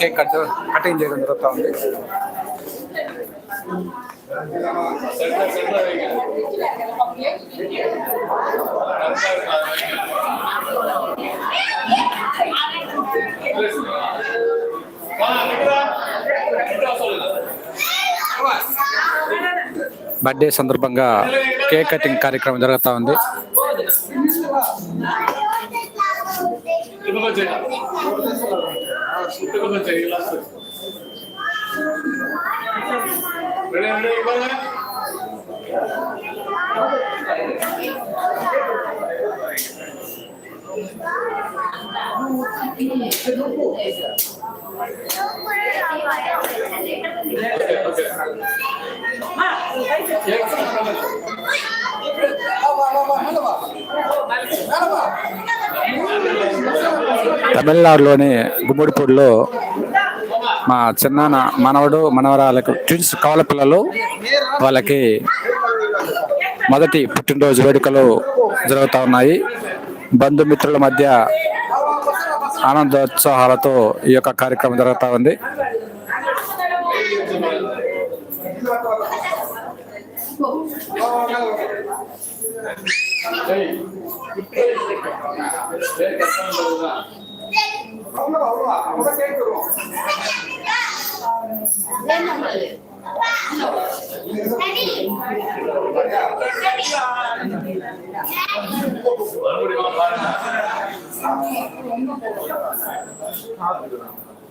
Cake cut cutting చేయడం జరుగుతూ ఉంది. బర్త్డే సందర్భంగా కేక్ కటింగ్ కార్యక్రమం జరుగుతూ ఉంది. కొంచెం చేయాలి షిఫ్ట్ కొంచెం చేయాలి లాస్ట్ రెడీ రెడీ ఇవ్వాలి Okay, okay. Ma, తమిళనాడులోని గుమ్మడిపూడిలో మా చిన్నాన్న మనవడు మనవరాలకు ట్విన్స్ కవల పిల్లలు వాళ్ళకి మొదటి పుట్టినరోజు వేడుకలు జరుగుతూ ఉన్నాయి. బంధుమిత్రుల మధ్య ఆనందోత్సాహాలతో ఈ యొక్క కార్యక్రమం జరుగుతూ ఉంది. அவ்வளோ அவ்வளோ அவங்க கேட்கிறோம்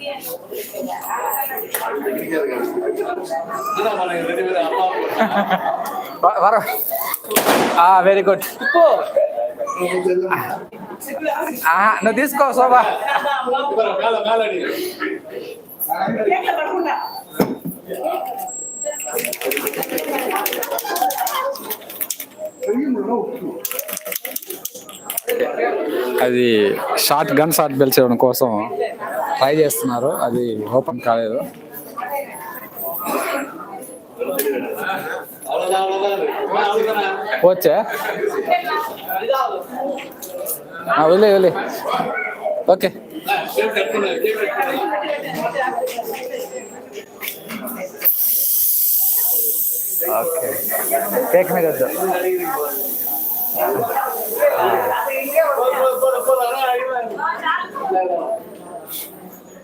Ah, వెరీ గుడ్ ah, నువ్వు తీసుకో శోభా. అది షార్ట్ గన్ షార్ట్ బెల్స్ ఇవ్వడం కోసం ట్రై చేస్తున్నారు. అది ఓపెన్ కాలేదు. వచ్చా వదిలే వదిలే. ఓకే. ఓకే. కేక్ మీద వద్దు.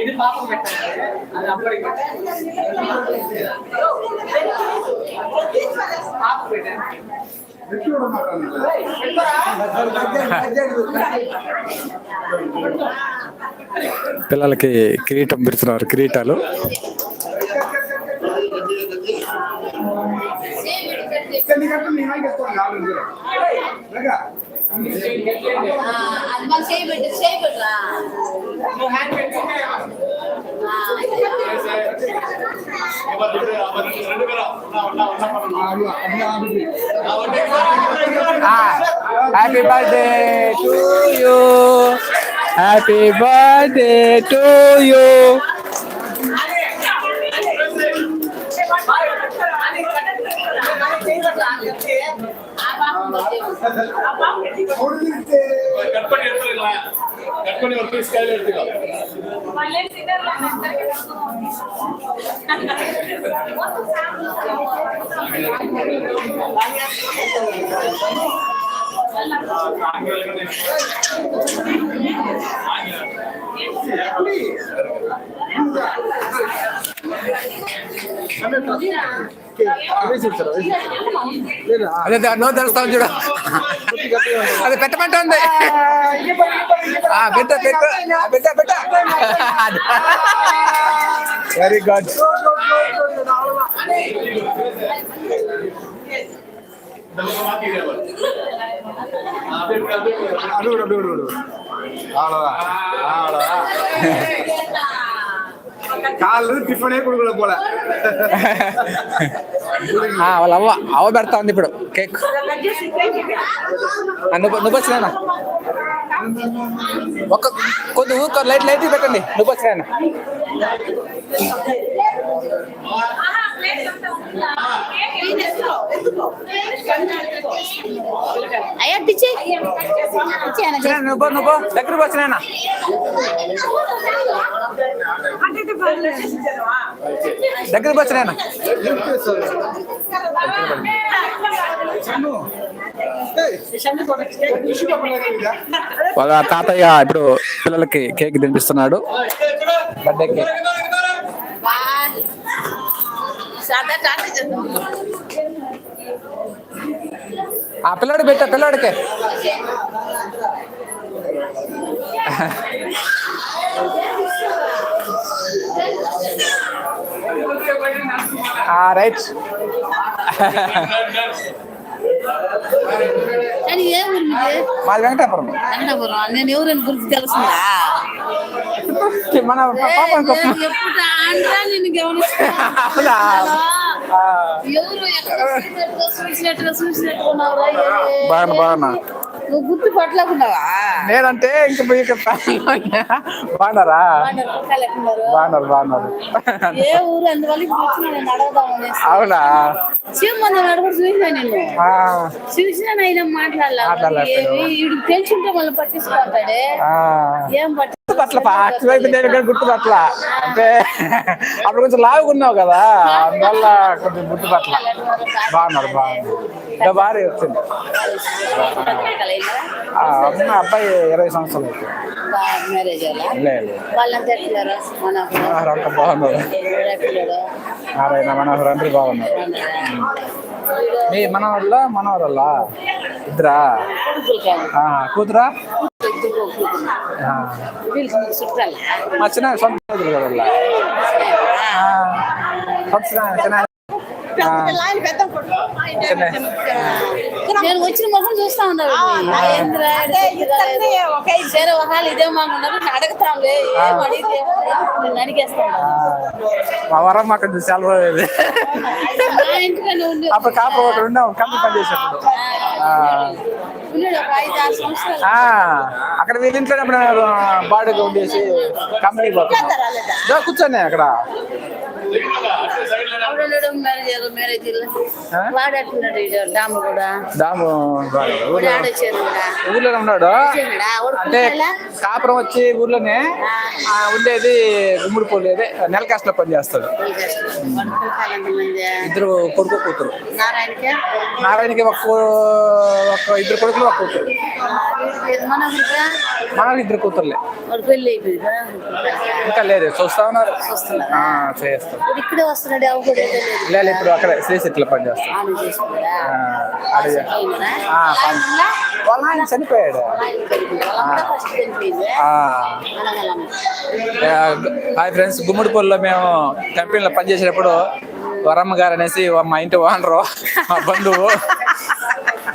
ఇది పాపం అది అప్పటికి పిల్లలకి కిరీటం పెడుతున్నారు కిరీటాలు. అది మాకు చేయబెట్టు చేయబెట్టురా నువ్వు హ్యాండ్ పెట్టుకుంటే happy birthday to you happy birthday to you முடிஞ்சிருச்சு கட் பண்ணி எடுத்துக்கலாம் అదే నో తెలుస్తాను చూడ అది పెట్టమంటుంది పెట్ట పెట్ట బిడ్డ బిడ్డ వెరీ గుడ్ అడుగు అడుగు అడుగు ఆడదా ఆడదా போல. వాళ్ళ అవ్వ అవ్వ పెడతా ఉంది ఇప్పుడు కేక్ ఆ, నువ్వు నువ్వు వచ్చినా ఒక కొద్ది ఊరుకో లైట్ లైట్ పెట్టండి నువ్వు వచ్చినా అయ్యా నువ్వు పో, నువ్వు. దగ్గరకు వచ్చినా దగ్గరకు వచ్చినా వాళ్ళ తాతయ్య ఇప్పుడు పిల్లలకి కేక్ తినిపిస్తున్నాడు. బర్త్డే కేక్ ఆ పిల్లాడు పెట్ట పిల్లాడికే రైట్ కానీ ఏ ఊరు మీది? మాది వెంకటాపురం. వెంకటాపురం. నేను ఎవరైనా గురించి తెలుస్తుందా మన పాప ఎప్పుడు ఆంధ్రా గమనిస్తున్నా ఎవరు ఎక్కడ చూసినట్టుగా? నువ్వు గుర్తు పట్టలేకున్నావా నేనంటే ఇంక ఇక్కడ బాగున్నారా? బాగున్నారు? బాగున్నారు? ఏ ఊరు అందువల్ల నేను. అడగదాం చూసినా చూసినా మాట్లాడలా. తెలుసుంటే మళ్ళీ పట్టించుకుంటాడే. ఏం పట్టి గుర్తుపట్ల అటువైపు నేను ఇక్కడ గుర్తుపట్ల అంటే అప్పుడు కొంచెం లావుకున్నావు కదా అందువల్ల కొంచెం గుర్తుపట్ల బాగున్నారు బాగున్నారు బాగా వచ్చింది. అమ్మ అబ్బాయి ఇరవై సంవత్సరాలు అయితే. అంతా బాగున్నారు నారాయణ మనోహర్ అందరూ బాగున్నారు. మీ మనవళ్ళ మనవరల్ల ఇద్దరా? కూతురా? నేను వచ్చిన మొహం చూస్తా ఉన్నారు సరే ఒకవేళ ఇదే మాట ఉన్నారు నేను అడుగుతాంలే ఏం అడిగితే? నేను అడిగేస్తాను. వరం అక్కడ అప్పుడు కాపు ఒకటి ఉన్నాం కంపెనీ పని చేసేప్పుడు అక్కడ వీళ్ళ ఇంట్లో బాడీగా ఉండేసి కంపెనీకి పోతున్నాం. కూర్చోండి అక్కడ. ఊర్లోనే ఉన్నాడు. అంటే? కాపురం వచ్చి ఊర్లోనే ఉండేది గుమ్మడి పోలు నెల కాస్ట్లో పని చేస్తాడు. ఇద్దరు కొడుకు కూతురు. నారాయణకి? ఒక ఇద్దరు కొడుకులు ఒక కూతురు మన ఇద్దరు కూతురులే? ఇంకా లేదు. చూస్తా ఉన్నారు. చేస్తాం. ఇప్పుడు ఇక్కడే వస్తున్నాడు లేదు అక్కడ శ్రీశక్తిలో పని చేస్తాం. వాళ్ళ ఆయన చనిపోయాడు. హాయ్ ఫ్రెండ్స్ గుమ్మడిపల్లిలో మేము కంపెనీలో పనిచేసేటప్పుడు వరమ్మ గారు అనేసి మా ఇంటి ఓనరు మా బంధువు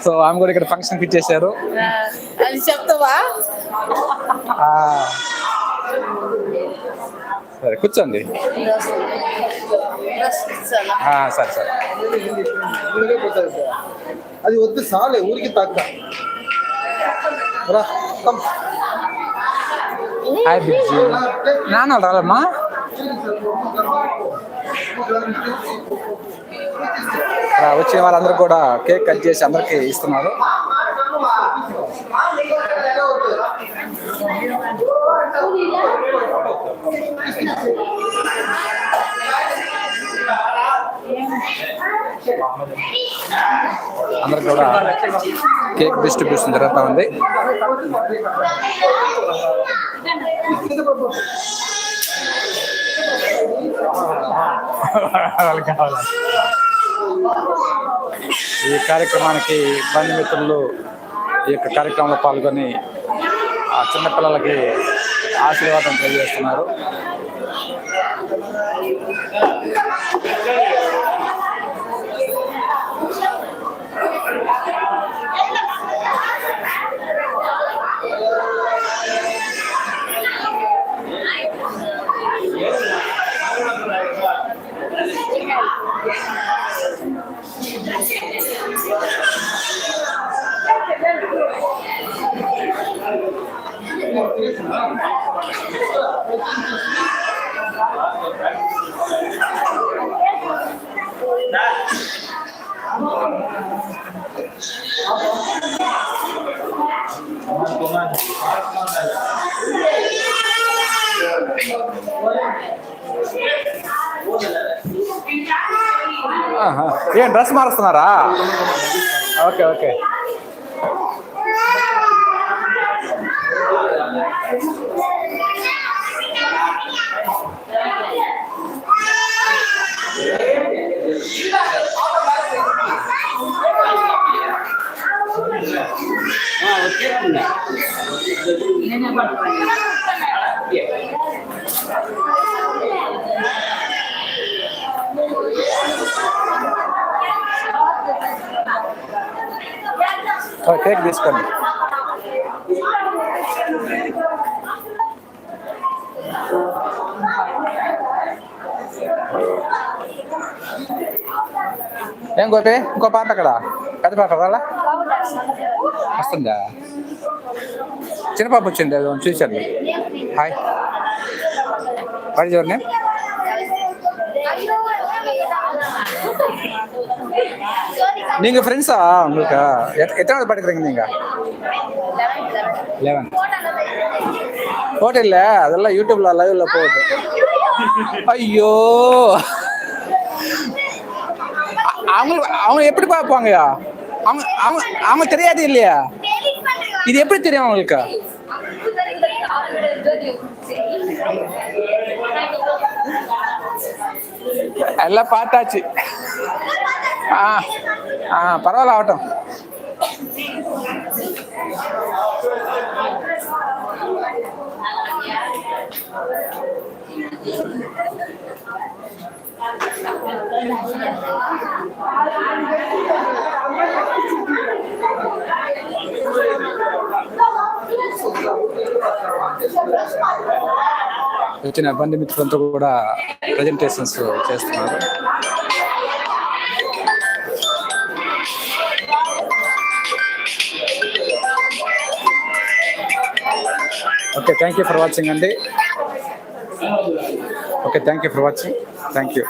సో ఆమె కూడా ఇక్కడ ఫంక్షన్ ఇచ్చేసారు ఆ, అది చెప్తావా? సరే కూర్చోండి. సరే సరే. అది వద్దు సాలే ఊరికి తగ్గ. హాయ్ నాన్న రాలమ్మా వచ్చిన వాళ్ళందరూ కూడా కేక్ కట్ చేసి అందరికి ఇస్తున్నారు. అందరు కూడా కేక్ డిస్ట్రిబ్యూషన్ జరుగుతూ ఉంది. కావాలి? ఈ కార్యక్రమానికి బంధుమిత్రులు ఈ యొక్క కార్యక్రమంలో పాల్గొని ఆ చిన్నపిల్లలకి ఆశీర్వాదం తెలియజేస్తున్నారు. ఏం డ్రెస్ మారుస్తున్నారా ఓకే ఓకే ఓ, కేక్ తీసుకోండి ఏం గోపి? ఇంకో పాట అక్కడ. పెద్ద పాట రాలా? వస్తుందా? చిన్న పాప వచ్చింది అది చూశాను. హాయ్ వాడి చూడండి நீங்க ஃப்ரெண்ட்ஸா உங்களுக்கு? எத்தனாவது படிக்கிறீங்க நீங்க? லெவன் போட்டோ அதெல்லாம் யூடியூப்ல லைவ்ல போகுது. ஐயோ! அவங்களுக்கு அவங்க அவங்க எப்படி பார்ப்பாங்கயா அவங்க அவங்க அவங்க தெரியாது இல்லையா? இது எப்படி தெரியும் அவங்களுக்கு? எல்லாம் பார்த்தாச்சு. ஆ. పర్వాలే అవటం వచ్చిన బండి మిత్రులంతా కూడా ప్రజెంటేషన్స్ చేస్తున్నారు. Okay thank you for watching అండి okay thank you for watching thank you